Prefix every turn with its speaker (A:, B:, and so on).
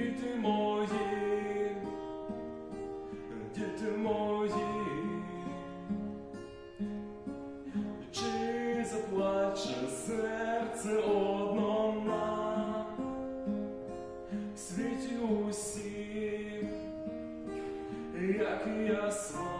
A: діти мої, діти мої, чи заплаче серце однона в світі усіх, як і я сам.